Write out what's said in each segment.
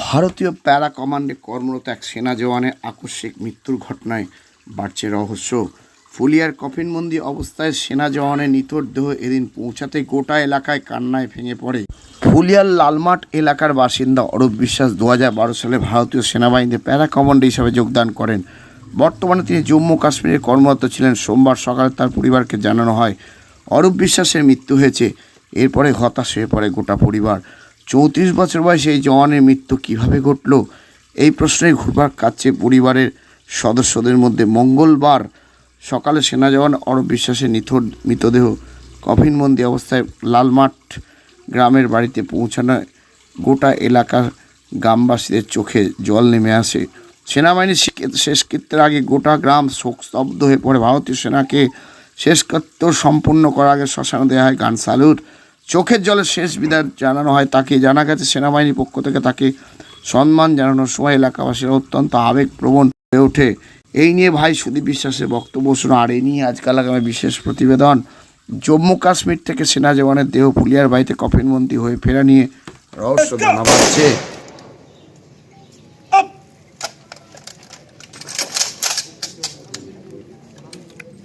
ভারতীয় প্যারা কমান্ডে কর্মরত এক সেনা জওয়ানের আকস্মিক মৃত্যুর ঘটনায় বাড়ছে রহস্য। ফুলিয়ার কফিনবন্দি অবস্থায় সেনা জওয়ানের নিথর দেহ এদিন পৌঁছাতে গোটা এলাকায় কান্নায় ভেঙে পড়ে। ফুলিয়ার লালমাট এলাকার বাসিন্দা অরূপ বিশ্বাস দু হাজার বারো সালে ভারতীয় সেনাবাহিনীতে প্যারা কমান্ডে হিসাবে যোগদান করেন। বর্তমানে তিনি জম্মু কাশ্মীরে কর্মরত ছিলেন। সোমবার সকালে তার পরিবারকে জানানো হয়, অরূপ বিশ্বাসের মৃত্যু হয়েছে। এরপরে হতাশ হয়ে পড়ে গোটা পরিবার। চৌত্রিশ বছর বয়সে এই জওয়ানের মৃত্যু কীভাবে ঘটল? এই প্রশ্নে ঘুরবার কাছে পরিবারের সদস্যদের মধ্যে। মঙ্গলবার সকালে সেনা জওয়ান অরূপ বিশ্বাসের নিথর মৃতদেহ কফিনবন্দি অবস্থায় লালমাঠ গ্রামের বাড়িতে পৌঁছানোয়। গোটা এলাকার গ্রামবাসীদের চোখে জল নেমে আসে। সেনাবাহিনীর শেষকৃত্যের আগে গোটা গ্রাম শোকস্তব্ধ হয়ে পড়ে। ভারতীয় সেনাকে শেষকৃত্য সম্পূর্ণ করার আগে শ্মশানে দেওয়া হয় গান স্যালুট। চোখের জলে শেষ বিদায় জানানো হয় তাকে। জানা গেছে সেনাবাহিনীর পক্ষ থেকে তাকে সম্মান জানানোর সময় এলাকাবাসীরা অত্যন্ত আবেগপ্রবণ হয়ে ওঠে। এই নিয়ে ভাই সুদীপ বিশ্বাসের বক্তব্য শুনো আর এই নিয়ে আজকাল আগামী বিশেষ প্রতিবেদন। জম্মু কাশ্মীর থেকে সেনা জওয়ানের দেহ পুলিয়ার বাড়িতে কফিনবন্দি হয়ে ফেরা নিয়ে রহস্য জানা পাচ্ছে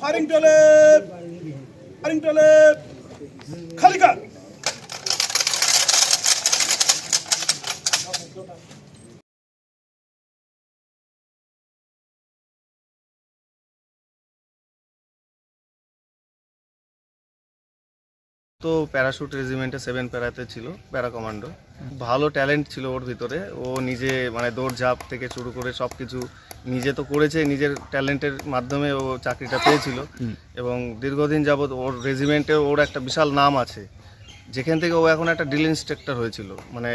ফায়ারিং টলে ফারিং টলে খালি তো প্যারাশুট রেজিমেন্টে সেভেন প্যারাতে ছিল প্যারা কমান্ডো ভালো ট্যালেন্ট ছিল ওর ভিতরে। ও নিজে মানে দৌড়ঝাঁপ থেকে শুরু করে সব কিছু নিজে তো করেছে নিজের ট্যালেন্টের মাধ্যমে ও চাকরিটা পেয়েছিল। এবং দীর্ঘদিন যাবৎ ওর রেজিমেন্টে ওর একটা বিশাল নাম আছে। যেখান থেকে ও এখন একটা ড্রিল ইন্সট্রাক্টর হয়েছিল। মানে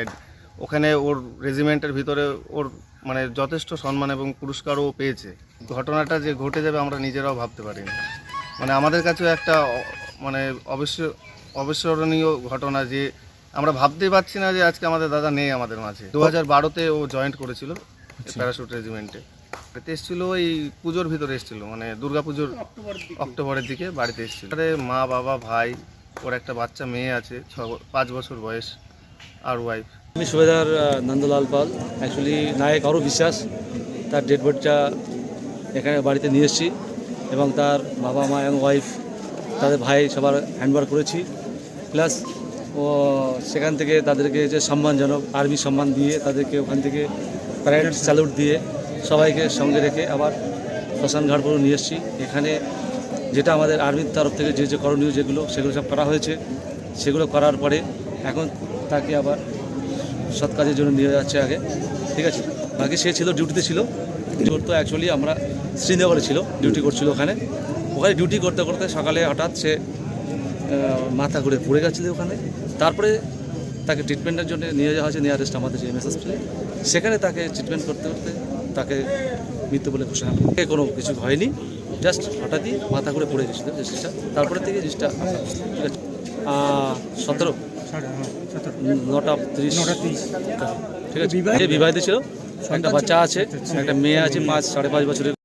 ওখানে ওর রেজিমেন্টের ভিতরে ওর মানে যথেষ্ট সম্মান এবং পুরস্কারও পেয়েছে। ঘটনাটা যে ঘটে যাবে আমরা নিজেরাও ভাবতে পারিনি। মানে আমাদের কাছেও একটা মানে অবশ্য অবিস্মরণীয় ঘটনা যে আমরা ভাবতেই পারছি না যে আজকে আমাদের দাদা নেই আমাদের মাঝে। দু হাজার বারোতে ও জয়েন্ট করেছিল প্যারাশুট রেজিমেন্টে এতে এসেছিল এই পুজোর ভিতরে এসেছিল মানে দুর্গা পুজোর অক্টোবরের দিকে বাড়িতে এসেছিল। আরে মা বাবা ভাই ওর একটা বাচ্চা মেয়ে আছে ছ পাঁচ বছর বয়স আর ওয়াইফ আমি সুবেদার নন্দলাল পাল। অ্যাকচুয়ালি নায়ক আরও বিশ্বাস তার ডেড বডিটা এখানে বাড়িতে নিয়ে এসেছি এবং তার বাবা মা এবং ওয়াইফ তাদের ভাই সবার হ্যান্ডওভার করেছি। প্লাস ও সেখান থেকে তাদেরকে যে সম্মানজনক আর্মি সম্মান দিয়ে তাদেরকে ওখান থেকে প্যারেড স্যালুট দিয়ে সবাইকে সঙ্গে রেখে আবার শ্মশানঘাট পর্যন্ত নিয়ে এসেছি। এখানে যেটা আমাদের আর্মির তরফ থেকে যে যে করণীয় যেগুলো, সেগুলো সব করা হয়েছে। সেগুলো করার পরে এখন তাকে আবার সৎ কাজের জন্য নিয়ে যাচ্ছে আগে। ঠিক আছে? বাকি সে ছিল, ডিউটিতে ছিল। করতো অ্যাকচুয়ালি আমরা শ্রীনগরে ছিল, ডিউটি করছিল ওখানে। ওখানে ডিউটি করতে করতে সকালে হঠাৎ সে মাথা ঘুরে পড়ে গেছিল ওখানে। তারপরে তাকে ট্রিটমেন্টের জন্য নিয়ে যাওয়া হয়েছে নিয়ারেস্ট আমাদের যে এমএস হসপিটালে সেখানে তাকে ট্রিটমেন্ট করতে করতে তাকে মৃত্যু বলে ঘোষণা করে। কোনো কিছু হয়নি। জাস্ট হঠাৎই মাথা ঘুরে পড়ে গেছিল জিনিসটা। তারপরে থেকে জিনিসটা ঠিক আছে? সতেরো? নটা তিরিশ। ঠিক আছে? বিবাহিত ছিল একটা বাচ্চা আছে একটা মেয়ে আছে পাঁচ সাড়ে পাঁচ বছরের।